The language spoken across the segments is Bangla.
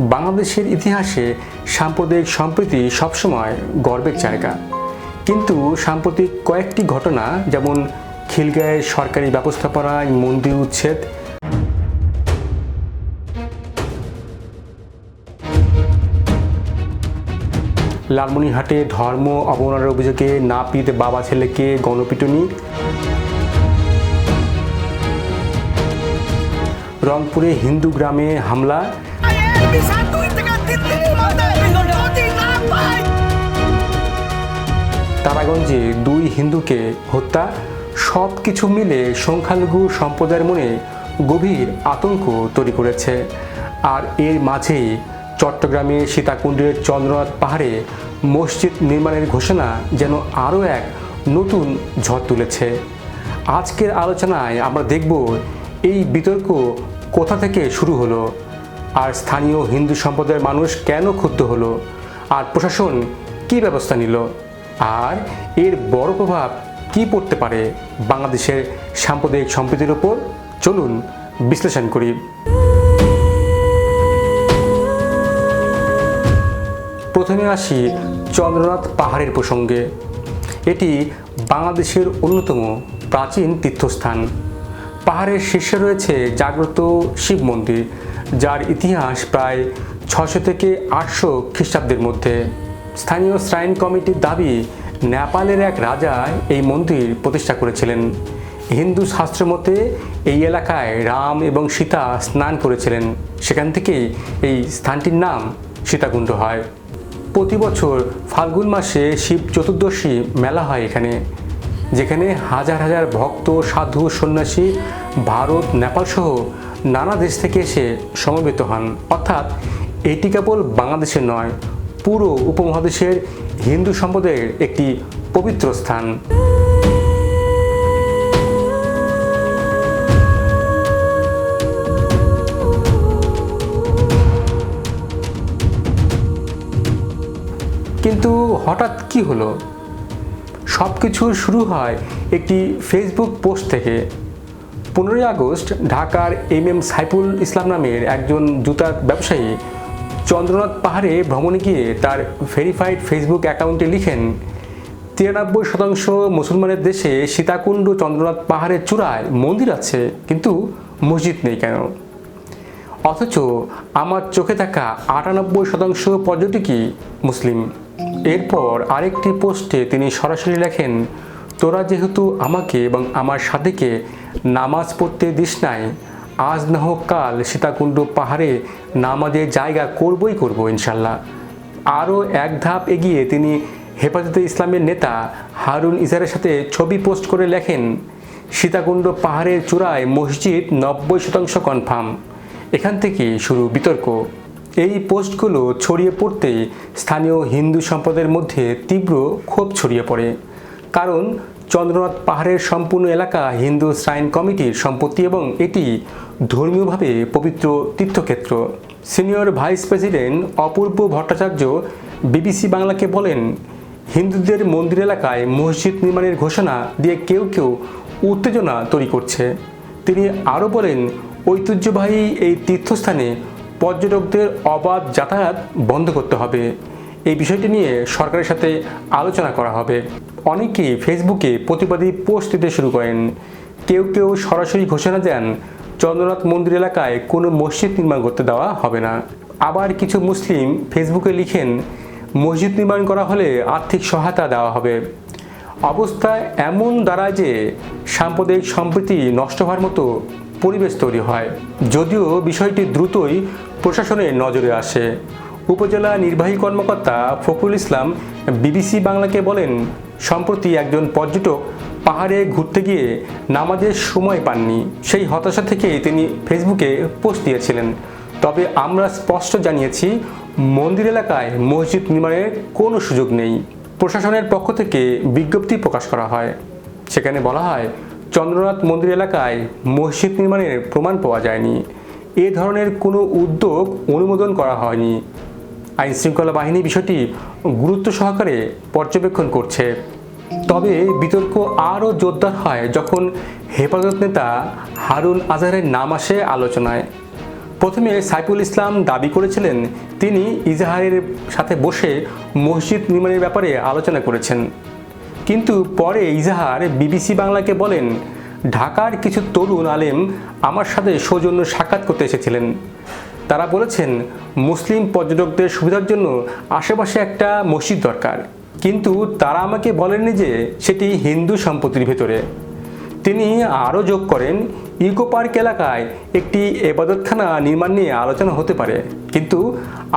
বাংলাদেশের ইতিহাসে সাম্প্রদায়িক সম্প্রীতি সবসময় গর্বের জায়গা। কিন্তু সাম্প্রতিক কয়েকটি ঘটনা, যেমন খিলগাঁয়ের সরকারি ব্যবস্থাপনায় মন্দির উচ্ছেদ। লালমনিরহাটে ধর্ম অবমাননার অভিযোগে নাপিত বাবা ছেলেকে গণপিটুনি। রংপুরে হিন্দু গ্রামে হামলা। তারাগঞ্জে দুই হিন্দুকে হত্যা সব কিছু মিলে সংখ্যালঘু সম্প্রদায়ের মনে গভীর আতঙ্ক তৈরি করেছে। আর এর মাঝেই চট্টগ্রামে সীতাকুণ্ডের চন্দ্রনাথ পাহাড়ে মসজিদ নির্মাণের ঘোষণা যেন আরও এক নতুন ঝড় তুলেছে। আজকের আলোচনায় আমরা দেখব এই বিতর্ক কোথা থেকে শুরু হলো। আর স্থানীয় হিন্দু সম্প্রদায়ের মানুষ কেন ক্ষুব্ধ হলো? আর প্রশাসন কী ব্যবস্থা নিল? আর এর বড় প্রভাব কি পড়তে পারে বাংলাদেশের সাম্প্রদায়িক সম্প্রীতির ওপর চলুন বিশ্লেষণ করি। প্রথমে আসি চন্দ্রনাথ পাহাড়ের প্রসঙ্গে। এটি বাংলাদেশের অন্যতম প্রাচীন তীর্থস্থান। পাহাড়ের শীর্ষে রয়েছে জাগ্রত শিব মন্দির, যার ইতিহাস প্রায় ছশো থেকে আটশো খ্রিস্টাব্দের মধ্যে। স্থানীয় শ্রাইন কমিটির দাবি, নেপালের এক রাজা এই মন্দির প্রতিষ্ঠা করেছিলেন। হিন্দু শাস্ত্র মতে, এই এলাকায় রাম এবং সীতা স্নান করেছিলেন। সেখান থেকেই এই স্থানটির নাম সীতাকুণ্ড হয়। প্রতি বছর ফাল্গুন মাসে শিব চতুর্দশী মেলা হয় এখানে। যেখানে হাজার হাজার ভক্ত, সাধু, সন্ন্যাসী, ভারত নেপাল সহ নানা দেশ থেকে এসে সমবেত হন। অর্থাৎ এটি কেবল বাংলাদেশের নয়, পুরো উপমহাদেশের হিন্দু সম্প্রদায়ের একটি পবিত্র স্থান। কিন্তু হঠাৎ কি হলো? সব কিছু শুরু হয় একটি ফেসবুক পোস্ট থেকে। পনেরোই আগস্ট ঢাকার এম এম সাইফুল ইসলাম নামের একজন জুতার ব্যবসায়ী চন্দ্রনাথ পাহাড়ে ভ্রমণে গিয়ে তার ভেরিফাইড ফেসবুক অ্যাকাউন্টে লিখেন, তিরানব্বই শতাংশ মুসলমানের দেশে সীতাকুণ্ড চন্দ্রনাথ পাহাড়ের চূড়ায় মন্দির আছে, কিন্তু মসজিদ নেই কেন? অথচ আমার চোখে থাকা আটানব্বই শতাংশ পর্যটকই মুসলিম। এরপর আরেকটি পোস্টে তিনি সরাসরি লেখেন, তোরা যেহেতু আমাকে এবং আমার সাথীকে নামাজ পড়তে দিস নাই, আজ না হোক কাল সীতাকুণ্ড পাহাড়ে নামাজের জায়গা করবই করব ইনশাল্লাহ। আরও এক ধাপ এগিয়ে তিনি হেফাজতে ইসলামের নেতা হারুন ইজারের সাথে ছবি পোস্ট করে লেখেন, সীতাকুণ্ড পাহাড়ের চূড়ায় মসজিদ নব্বই শতাংশ কনফার্ম। এখান থেকে শুরু বিতর্ক। এই পোস্টগুলো ছড়িয়ে পড়তে স্থানীয় হিন্দু সম্প্রদায়ের মধ্যে তীব্র ক্ষোভ ছড়িয়ে পড়ে। কারণ চন্দ্রনাথ পাহাড়ের সম্পূর্ণ এলাকা হিন্দু শ্রাইন কমিটির সম্পত্তি এবং এটি ধর্মীয়ভাবে পবিত্র তীর্থক্ষেত্র। Senior vice president Apurba Bhattacharya BBC বাংলাকে বলেন, হিন্দুদের মন্দির এলাকায় মসজিদ নির্মাণের ঘোষণা দিয়ে কেউ কেউ উত্তেজনা তৈরি করছে। তিনি আরও বলেন, ঐতিহ্যবাহী এই তীর্থস্থানে পর্যটকদের অবাধ যাতায়াত বন্ধ করতে হবে। এই বিষয়টি নিয়ে সরকারের সাথে আলোচনা করা হবে। অনেকেই ফেসবুকে প্রতিবাদী পোস্ট দিতে শুরু করেন। কেউ কেউ সরাসরি ঘোষণা দেন, চন্দ্রনাথ মন্দির এলাকায় কোনো মসজিদ নির্মাণ করতে দেওয়া হবে না। আবার কিছু মুসলিম ফেসবুকে লিখেন, মসজিদ নির্মাণ করা হলে আর্থিক সহায়তা দেওয়া হবে। অবস্থা এমন দাঁড়ায় যে সাম্প্রদায়িক সম্প্রীতি নষ্ট হওয়ার মতো পরিবেশ তৈরি হয়। যদিও বিষয়টি দ্রুতই প্রশাসনের নজরে আসে। উপজেলা নির্বাহী কর্মকর্তা ফখরুল ইসলাম বিবিসি বাংলাকে বলেন, সম্প্রতি একজন পর্যটক পাহাড়ে ঘুরতে গিয়ে নামাজের সময় পাননি। সেই হতাশা থেকে তিনি ফেসবুকে পোস্ট দিয়েছিলেন। তবে আমরা স্পষ্ট জানিয়েছি, মন্দির এলাকায় মসজিদ নির্মাণের কোনো সুযোগ নেই। প্রশাসনের পক্ষ থেকে বিজ্ঞপ্তি প্রকাশ করা হয়। সেখানে বলা হয় চন্দ্রনাথ মন্দির এলাকায় মসজিদ নির্মাণের প্রমাণ পাওয়া যায়নি। এ ধরনের কোনো উদ্যোগ অনুমোদন করা হয়নি। আইন শৃঙ্খলা বাহিনী বিষয়টি গুরুত্ব সহকারে পর্যবেক্ষণ করছে। তবে বিতর্ক আরও জোরদার হয় যখন হেফাজত নেতা হারুন আজহারের নাম আসে আলোচনায়। প্রথমে সাইফুল ইসলাম দাবি করেছিলেন, তিনি ইজাহারের সাথে বসে মসজিদ নির্মাণের ব্যাপারে আলোচনা করেছেন। কিন্তু পরে ইজাহার বিবিসি বাংলাকে বলেন, ঢাকার কিছু তরুণ আলেম আমার সাথে সৌজন্য সাক্ষাৎ করতে এসেছিলেন। তারা বলেছেন, মুসলিম পর্যটকদের সুবিধার জন্য আশেপাশে একটা মসজিদ দরকার। কিন্তু তারা আমাকে বলেননি যে সেটি হিন্দু সম্পত্তির ভেতরে। তিনি আরও যোগ করেন, ইকো পার্ক এলাকায় একটি এবাদতখানা নির্মাণ নিয়ে আলোচনা হতে পারে। কিন্তু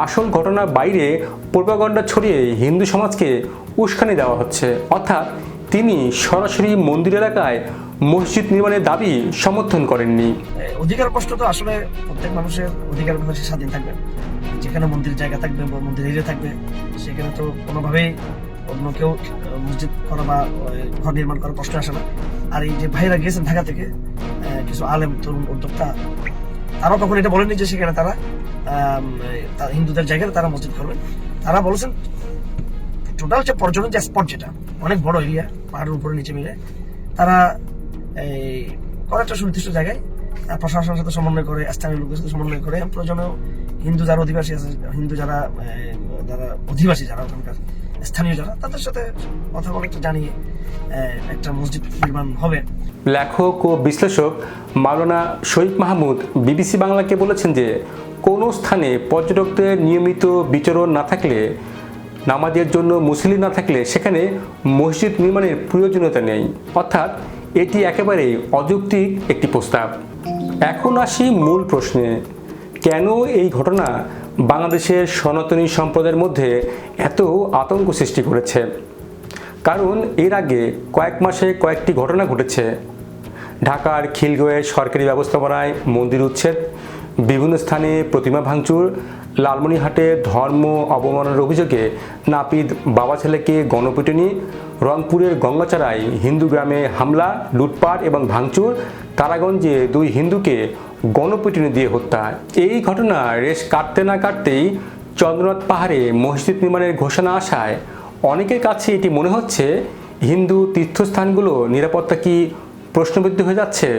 আসল ঘটনার বাইরে পূর্বাগণ্ডা ছড়িয়ে হিন্দু সমাজকে উস্কানি দেওয়া হচ্ছে। অর্থাৎ তিনি সরাসরি মন্দির এলাকায় মসজিদ নির্মাণের দাবি সমর্থন করেননি। অধিকার প্রশ্ন তো আসলে প্রত্যেক মানুষের অধিকার স্বাধীন থাকবে। যেখানে মন্দির জায়গা থাকবে বা মন্দির এরিয়া থাকবে, সেখানে তো কোনোভাবেই অন্য কেউ মসজিদ করা বা ঘর নির্মাণ করার প্রশ্ন আসে না। আর এই যে ভাইরা গিয়েছেন ঢাকা থেকে কিছু আলেম, তরুণ উদ্যোক্তা, তারাও তখন এটা বলেনি যে সেখানে তারা হিন্দুদের জায়গায় তারা মসজিদ করবেন তারা বলেছেন টোটাল যে পর্যটন যে স্পট যেটা, অনেক বড় এরিয়া পাহাড়ের উপরে নিচে মিলে, তারা এই কোনো একটা সুনির্দিষ্ট জায়গায় প্রশাসনের সাথে সমন্বয় করে, স্থানীয় লোকের সাথে সমন্বয় করে। প্রয়োজনে হিন্দু যারা অধিবাসী আছে, হিন্দু যারা যারা অধিবাসী যারা ওখানকার, স্থানীয় যারা, তাদের সাথে কথা বলে একটা জানিয়ে একটা মসজিদ নির্মাণ হবে। লেখক ও বিশ্লেষক মাওলানা শহীদ মাহমুদ বিবিসি বাংলাকে বলেছেন যে, কোনো স্থানে পর্যটকদের নিয়মিত বিচরণ না থাকলে, নামাজের জন্য মুসলিম না থাকলে সেখানে মসজিদ নির্মাণের প্রয়োজনীয়তা নেই। অর্থাৎ এটি একেবারেই অযৌক্তিক একটি প্রস্তাব। এখন আসি মূল প্রশ্নে। কেন এই ঘটনা বাংলাদেশের সনাতনী সম্প্রদায়ের মধ্যে এত আতঙ্ক সৃষ্টি করেছে? কারণ এর আগে কয়েক মাসে কয়েকটি ঘটনা ঘটেছে। ঢাকার খিলগয়ে সরকারি ব্যবস্থাপনায় মন্দির উচ্ছেদ, বিভিন্ন স্থানে প্রতিমা ভাঙচুর লালমনিহাটে ধর্ম অবমাননার অভিযোগে নাপিত বাবা ছেলেকে গণপিটুনি, রংপুরের গঙ্গাচারায় হিন্দু গ্রামে হামলা, লুটপাট এবং ভাঙচুর তারাগঞ্জে দুই হিন্দুকে গণপিটুনি দিয়ে হত্যা। এই ঘটনা রেশ কাটতে না কাটতেই চন্দ্রনাথ পাহাড়ে মসজিদ নির্মাণের ঘোষণা আসায় অনেকের কাছে এটি মনে হচ্ছে হিন্দু তীর্থস্থানগুলো নিরাপত্তা কি প্রশ্নবিদ্ধ হয়ে যাচ্ছে।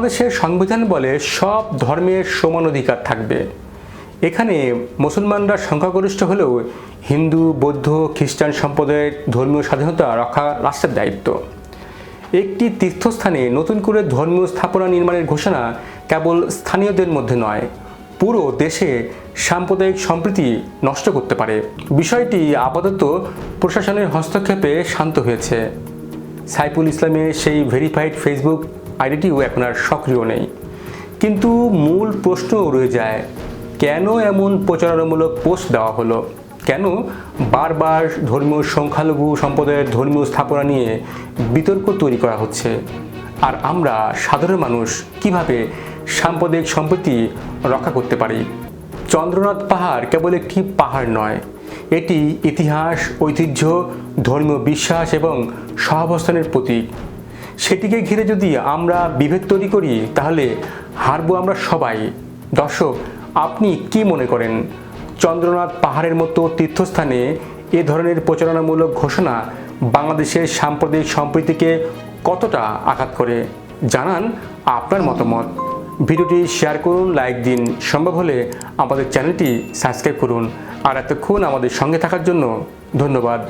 বাংলাদেশের সংবিধান বলে সব ধর্মের সমান অধিকার থাকবে। এখানে মুসলমানরা সংখ্যাগরিষ্ঠ হলেও হিন্দু, বৌদ্ধ, খ্রিস্টান সম্প্রদায়ের ধর্মীয় স্বাধীনতা রক্ষা রাষ্ট্রের দায়িত্ব। একটি তীর্থস্থানে নতুন করে ধর্মীয় স্থাপনা নির্মাণের ঘোষণা কেবল স্থানীয়দের মধ্যে নয়, পুরো দেশে সাম্প্রদায়িক সম্প্রীতি নষ্ট করতে পারে। বিষয়টি আপাতত প্রশাসনের হস্তক্ষেপে শান্ত হয়েছে। সাইফুল ইসলামের সেই ভেরিফাইড ফেসবুক আইডিটিও এখন আর সক্রিয় নেই। কিন্তু মূল প্রশ্ন রয়ে যায়, কেন এমন প্রচারণামূলক পোস্ট দেওয়া হলো? কেন বারবার ধর্মীয় সংখ্যালঘু সম্প্রদায়ের ধর্মীয় স্থাপনা নিয়ে বিতর্ক তৈরি করা হচ্ছে? আর আমরা সাধারণ মানুষ কীভাবে সাম্প্রদায়িক সম্পত্তি রক্ষা করতে পারি? চন্দ্রনাথ পাহাড় কেবল একটি পাহাড় নয়, এটি ইতিহাস, ঐতিহ্য, ধর্মীয় বিশ্বাস এবং সহাবস্থানের প্রতীক। সেটিকে ঘিরে যদি আমরা বিভেদ তৈরি করি, তাহলে হারবো আমরা সবাই। দর্শক, আপনি কি মনে করেন? চন্দ্রনাথ পাহাড়ের মতো তীর্থস্থানে এ ধরনের প্রচারণামূলক ঘোষণা বাংলাদেশের সাম্প্রদায়িক সম্প্রীতিকে কতটা আঘাত করে? জানান আপনার মতামত। ভিডিওটি শেয়ার করুন, লাইক দিন। সম্ভব হলে আমাদের চ্যানেলটি সাবস্ক্রাইব করুন। আর এতক্ষণ আমাদের সঙ্গে থাকার জন্য ধন্যবাদ।